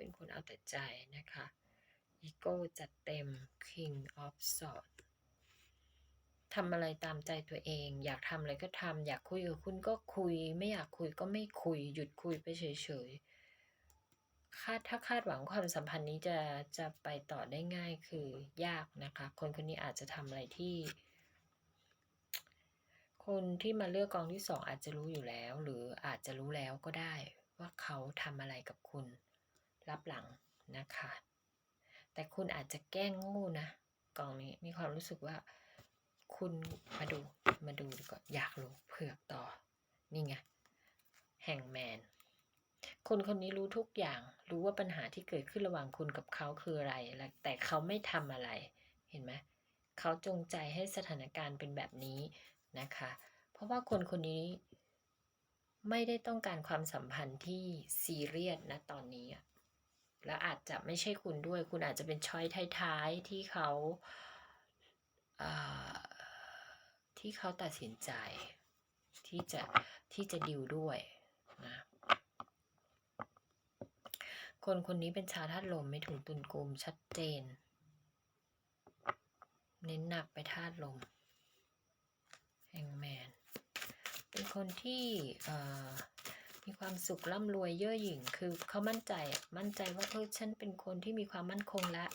เป็นคนเอาแต่ใจนะคะอีโก้จัดเต็ม King of Swords ทำอะไรตามใจตัวเอง อยากทำอะไรก็ทำอยากคุยกับคุณก็คุย ไม่อยากคุยก็ไม่คุย หยุดคุยไปเฉยๆคาดถ้าคาดหวังความสัมพันธ์นี้จะจะไปต่อได้ง่ายคือยากนะคะ คนคนนี้อาจจะทำอะไรที่ คนที่มาเลือกกองที่สองอาจจะรู้อยู่แล้ว หรืออาจจะรู้แล้วก็ได้ว่าเขาทำอะไรกับคุณ รับหลังนะคะ แต่คุณอาจจะแกล้งโง่นะกองนี้มีความรู้สึกว่า คุณมาดูมาดูดีกว่าอยากรู้เผือกต่อ นี่ไงแห่งแมน คนคนนี้รู้ทุกอย่าง รู้ว่าปัญหาที่เกิดขึ้นระหว่างคุณกับเขาคืออะไรและแต่เขาไม่ทำอะไร เห็นไหมเขาจงใจให้สถานการณ์เป็นแบบนี้นะคะ เพราะว่าคนคนนี้ไม่ได้ต้องการความสัมพันธ์ที่ซีเรียสนะตอนนี้อะ และอาจจะไม่ใช่คุณด้วย คุณอาจจะเป็นช้อยท้ายๆที่เขาอ่าที่เขาตัดสินใจ ที่จะที่จะดิวด้วยนะคนคนนี้เป็นชาธาตุลมไม่ถุงตุนกลมชัดเจน เน้นหนักไปธาตุลมแฮงแมนเป็นคนที่เอ่อ มีความสุขร่ำรวยเย่อหยิ่งคือเขามั่นใจมั่นใจว่าเออฉันเป็นคนที่มีความมั่นคงและ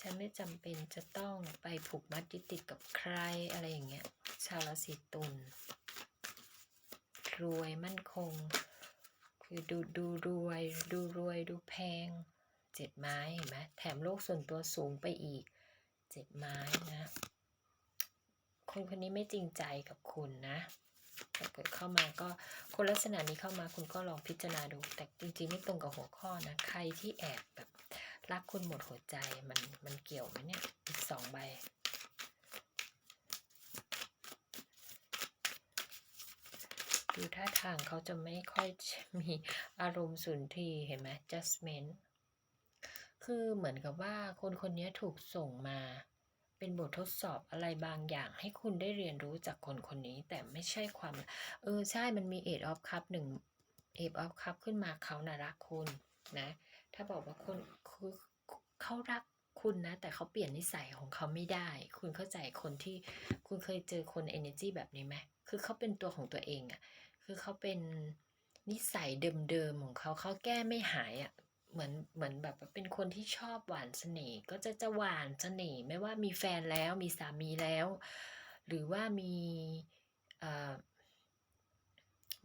ฉันไม่จำเป็นจะต้องไปผูกมัดยึดติดกับใครอะไรอย่างเงี้ยชาวราศีตุลรวยมั่นคง คือดูดูรวยดูรวยดูแพงเจ็ดไม้เห็นไหมแถมโลกส่วนตัวสูงไปอีกเจ็ดไม้นะ คนคนนี้ไม่จริงใจกับคุณนะ เกิดเข้ามาก็คนลักษณะนี้เข้ามาคุณก็ลองพิจารณาดู แต่จริงๆไม่ตรงกับหัวข้อนะ ใครที่แอบแบบรักคุณหมดหัวใจมันมันเกี่ยวไหมเนี่ยอีกสองใบดูท่าทางเขาจะไม่ค่อยมีอารมณ์สุนทรีเห็นไหม judgment คือเหมือนกับว่าคนคนนี้ถูกส่งมา เป็นบททดสอบอะไรบางอย่างให้คุณได้เรียนรู้จากคนคนนี้ แต่ไม่ใช่ความ เออ ใช่มันมี eight of cup หนึ่ง eight of cup ขึ้นมาเขาน่ารักคุณนะ ถ้าบอกว่าคนคือเขารักคุณนะ แต่เขาเปลี่ยนนิสัยของเขาไม่ได้ คุณเข้าใจคนที่คุณเคยเจอคน energy แบบนี้ไหมคือเขาเป็นตัวของตัวเองอะคือเขาเป็นนิสัยเดิมๆของเขาเขาแก้ไม่หายอะ่ะ เหมือนเหมือนแบบเป็นคนที่ชอบหวานเสน่ห์ก็จะจะหวานเสน่ห์ไม่ว่ามีแฟนแล้วมีสามีแล้ว หรือว่ามี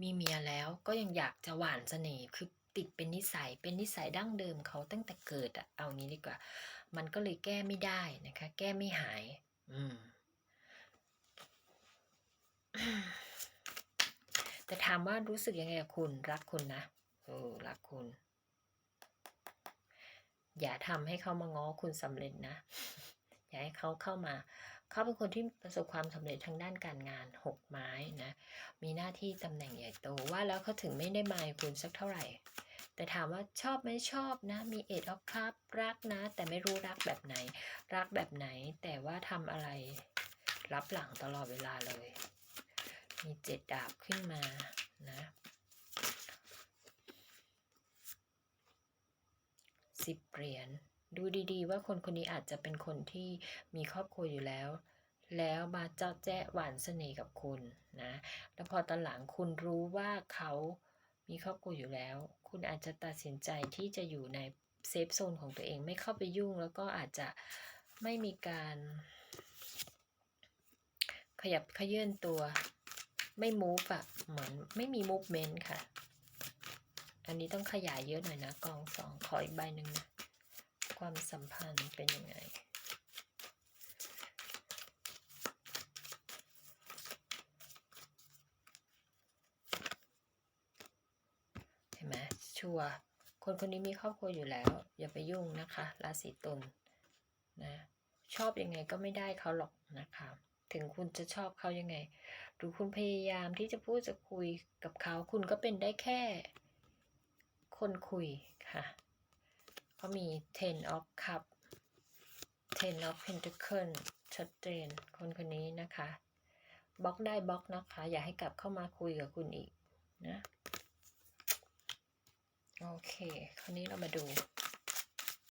มีเมียแล้วก็ยังอยากจะหวานเสน่ห์คือติดเป็นนิสัยเป็นนิสัยดั้งเดิมเขาตั้งแต่เกิดอะเอางี้ดีกว่า มันก็เลยแก้ไม่ได้นะคะ แก้ไม่หาย อืม แต่ถามว่ารู้สึกยังไงกับคุณรักคุณนะเออรักคุณ อย่าทำให้เขามาง้อคุณสำเร็จนะ อย่าให้เขาเข้ามา เขาเป็นคนที่ประสบความสำเร็จทางด้านการงานหกไม้นะ มีหน้าที่ตำแหน่งใหญ่โตว่าแล้วเขาถึงไม่ได้มายคุณสักเท่าไหร่ แต่ถามว่าชอบไหมชอบนะ มีเอ็ดออฟคัพรักนะ แต่ไม่รู้รักแบบไหน รักแบบไหน แต่ว่าทำอะไรรับหลังตลอดเวลาเลย มีเจ็ดดาบขึ้นมานะ สิบเหรียญดูดีๆ ว่าคนคนนี้อาจจะเป็นคนที่มีครอบครัวอยู่แล้ว แล้วมาเจ้าแจ้หวานเสน่ห์กับคุณนะ แล้วพอตอนหลังคุณรู้ว่าเขามีครอบครัวอยู่แล้ว คุณอาจจะตัดสินใจที่จะอยู่ในเซฟโซนของตัวเองไม่เข้าไปยุ่ง แล้วก็อาจจะไม่มีการขยับขยื่นตัว ไม่ move อะเหมือนไม่มี movement ค่ะ อันนี้ต้องขยายเยอะหน่อยนะกองสองขออีกใบหนึ่งนะ ความสัมพันธ์เป็นยังไงเห็นไหมชัวร์คนคนนี้มีครอบครัวอยู่แล้ว อย่าไปยุ่งนะคะราศีตุลนะ ชอบยังไงก็ไม่ได้เขาหรอกนะคะถึงคุณจะชอบเขายังไง หรือคุณพยายามที่จะพูดจะคุยกับเขา คุณก็เป็นได้แค่ คนคุยค่ะก็มี ten of cup ten of pentacle ชัดเจนคนคนนี้นะคะบล็อกได้บล็อกนะคะ อย่าให้กลับเข้ามาคุยกับคุณอีกนะ โอเค คราวนี้เรามาดู